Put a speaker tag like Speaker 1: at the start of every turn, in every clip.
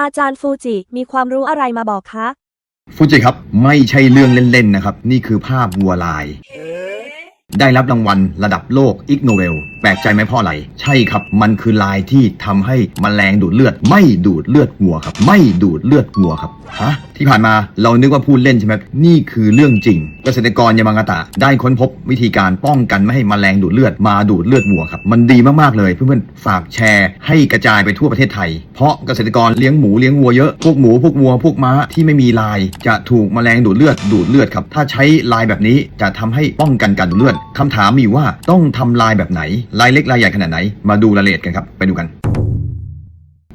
Speaker 1: อาจารย์ฟูจิมีความรู้อะไรมาบอกคะ
Speaker 2: ฟูจิครับ ไม่ใช่เรื่องเล่น ๆ นะครับ นี่คือภาพวัวลาย ได้รับรางวัลระดับโลกอิกโนเวลแปลกใจไหมเพราะอะไร ใช่ครับ มันคือลายที่ทำให้มแมลงดูดเลือด ไม่ดูดเลือดวัวครับ ไม่ดูดเลือดวัวครับฮะ ที่ผ่านมาเรานึกว่าพูดเล่นใช่ไหมนี่คือเรื่องจริง เกษตรกรยามังกาตะได้ค้นพบวิธีการป้องกันไม่ให้มแมลงดูดเลือดมาดูดเลือดวัวครับ มันดีมากๆเลยเพื่อนๆฝากแชร์ ให้กระจายไปทั่วประเทศไทย เพราะเกษตรกรเลี้ยงหมูเลี้ยงวัวเยอะพวกหมูพวกวัวพวกม้าที่ไม่มีลาย จะถูกแมลงดูดเลือดดูดเลือดครับถ้าใช้ลายแบบนี้จะทำให้ป้องกันการดูดเลือดคำถามมีว่าต้องทำลายแบบไหนลายเล็กลายใหญ่ขนาดไหน มาดูรายละเอียดกันครับไปดูกัน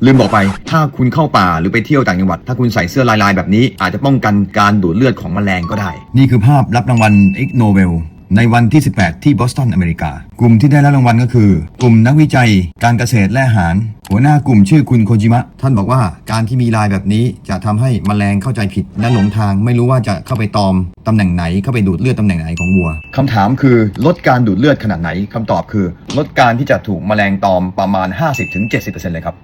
Speaker 2: ลืมบอกไป ถ้าคุณเข้าป่าหรือไปเที่ยวต่างจังหวัด ถ้าคุณใส่เสื้อลายๆแบบนี้ อาจจะป้องกันการดูดเลือดของแมลงก็ได้ นี่คือภาพรับรางวัลอิกโนเบลในวันที่ 18 ที่บอสตัน อเมริกา กลุ่มที่ได้รับรางวัลก็คือ กลุ่มนักวิจัย การเกษตรและอาหาร หัวหน้ากลุ่มชื่อคุณโคจิมะ ท่านบอกว่าการที่มีลายแบบนี้จะทำให้แมลงเข้าใจผิดและหลงทาง ไม่รู้ว่าจะเข้าไปตอมตำแหน่งไหนเข้าไปดูดเลือดตำแหน่งไหนของวัวคำถามคือลดการดูดเลือดขนาดไหนคำตอบคือ ลดการที่จะถูกแมลงตอมประมาณ 50-70%เลยครับ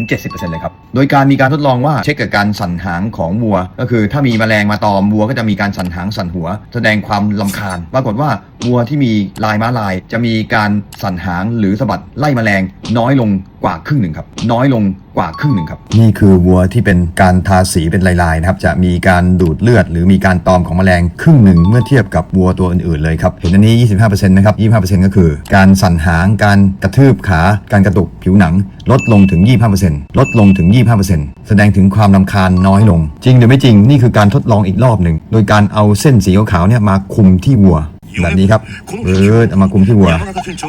Speaker 2: 50-70%เลยครับโดยการมีการทดลองว่าเช็คกับการสั่นหางของวัว ก็คือถ้ามีแมลงมาตอมวัวก็จะมีการสั่นหางสั่นหัว แสดงความลำคาญปรากฏว่าวัวที่มีลายม้าลายจะมีการสั่นหางหรือสะบัดไล่แมลงน้อยลงกว่าครึ่งหนึ่งครับ น้อยลงกว่าครึ่งหนึ่งครับ นี่คือวัวที่เป็นการทาสีเป็นลายๆนะครับ จะมีการดูดเลือด หรือมีการตอมของแมลงครึ่งหนึ่งเมื่อเทียบกับวัวตัวอื่นๆเลยครับ เห็นอันนี้ 25%นะครับ 25%ก็คือ การสั่นหาง การกระทืบขา การกระตุกผิวหนัง ลดลงถึง 25%ลดลงถึง 25%แสดงถึงความลำคาญน้อยลง จริงหรือไม่จริง นี่คือการทดลองอีกรอบหนึ่ง โดยการเอาเส้นสีขาวๆเนี่ยมาคุมที่วัว แบบนี้ครับเออเอามาคุมที่วัว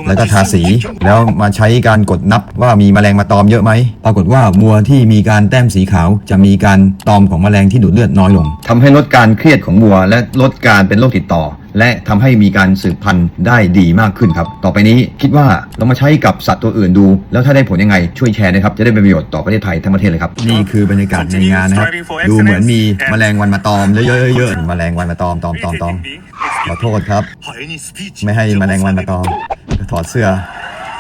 Speaker 2: แล้วก็ทาสีแล้วมาใช้การกดนับว่ามีแมลงมาตอมเยอะไหมปรากฏว่าวัวที่มีการแต้มสีขาวจะมีการตอมของแมลงที่ดูดเลือดน้อยลงทำให้ลดการเครียดของวัว และลดการเป็นโรคติดต่อ และทำให้มีการสืบพันธุ์ได้ดีมากขึ้นครับ ต่อไปนี้คิดว่าเรามาใช้กับสัตว์ตัวอื่นดู แล้วถ้าได้ผลยังไงช่วยแชร์นะครับจะได้เป็นประโยชน์ต่อประเทศไทยทั้งประเทศเลยครับนี่คือบรรยากาศในงานนะครับดูเหมือนมีแมลงวันมาตอมเยอะๆๆแมลงวันมาตอมตอมตอมตอม ขอโทษครับ ไม่ให้แมลงวันมาตอมถอดเสื้อ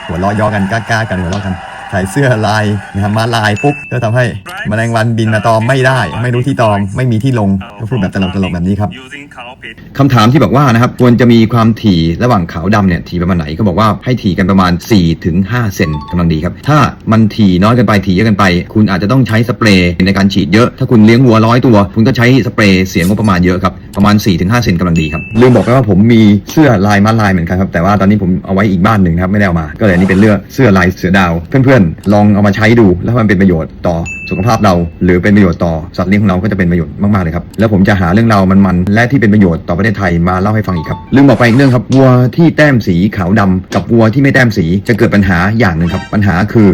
Speaker 2: หัวเราะย่อกันกล้าๆกันหัวเราะกัน ใส่เสื้อลายนะครับมาลายปุ๊บก็ทำให้มแมลงวันบินมาตอมไม่ได้ ไม่รู้ที่ตอมไม่มีที่ลงก็พูดแบบตลกๆแบบนี้ครับคำถามที่บอกว่านะครับควรจะมีความถี่ระหว่างขาวดำเนี่ยถี่ประมาณไหนเขาบอกว่าให้ถี่กันประมาณ 4-5ถึง5เซนกำลังดีครับ ถ้ามันถี่น้อยกันไปถี่เยอะกันไป คุณอาจจะต้องใช้สเปรย์ในการฉีดเยอะ ถ้าคุณเลี้ยงวัวร้อยตัว คุณก็ใช้สเปรย์เสียงงบประมาณเยอะครับ ประมาณ 4-5 เซนกำลังดีครับ ลืมบอกไปว่าผมมีเสื้อลายมาลายเหมือนกันครับแต่ว่าตอนนี้ผมเอาไว้อีกบ้านหนึ่งครับไม่ได้เอามา ก็เลยนี่เป็นเลือกเสื้อลายเสือดาวเพื่อนๆลองเอามาใช้ดู แล้วมันเป็นประโยชน์ต่อสุขภาพเรา หรือเป็นประโยชน์ต่อสัตว์เลี้ยงของเราก็จะเป็นประโยชน์มากๆเลยครับแล้วผมจะหาเรื่องราวมันๆและที่เป็นประโยชน์ต่อประเทศไทยมาเล่าให้ฟังอีกครับลืมบอกไปอีกเรื่องครับวัวที่แต้มสีขาวดำกับวัวที่ไม่แต้มสีจะเกิดปัญหาอย่างหนึ่งครับปัญหาคือ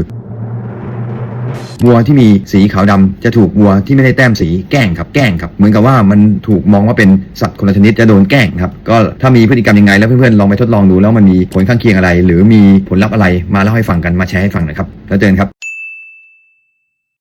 Speaker 2: วัวที่มีสีขาวดำจะถูกวัวที่ไม่ได้แต้มสีแกล้งครับแกล้งครับเหมือนกับว่ามันถูกมองว่าเป็นสัตว์คนละชนิดจะโดนแกล้งครับก็ถ้ามีพฤติกรรมยังไงแล้วเพื่อนๆลองไปทดลองดูแล้วมันมีผลข้างเคียงอะไร หรือมีผลลัพธ์อะไรมาเล่าให้ฟังกันมาแชร์ให้ฟังหน่อยครับแล้วเจอกันครับ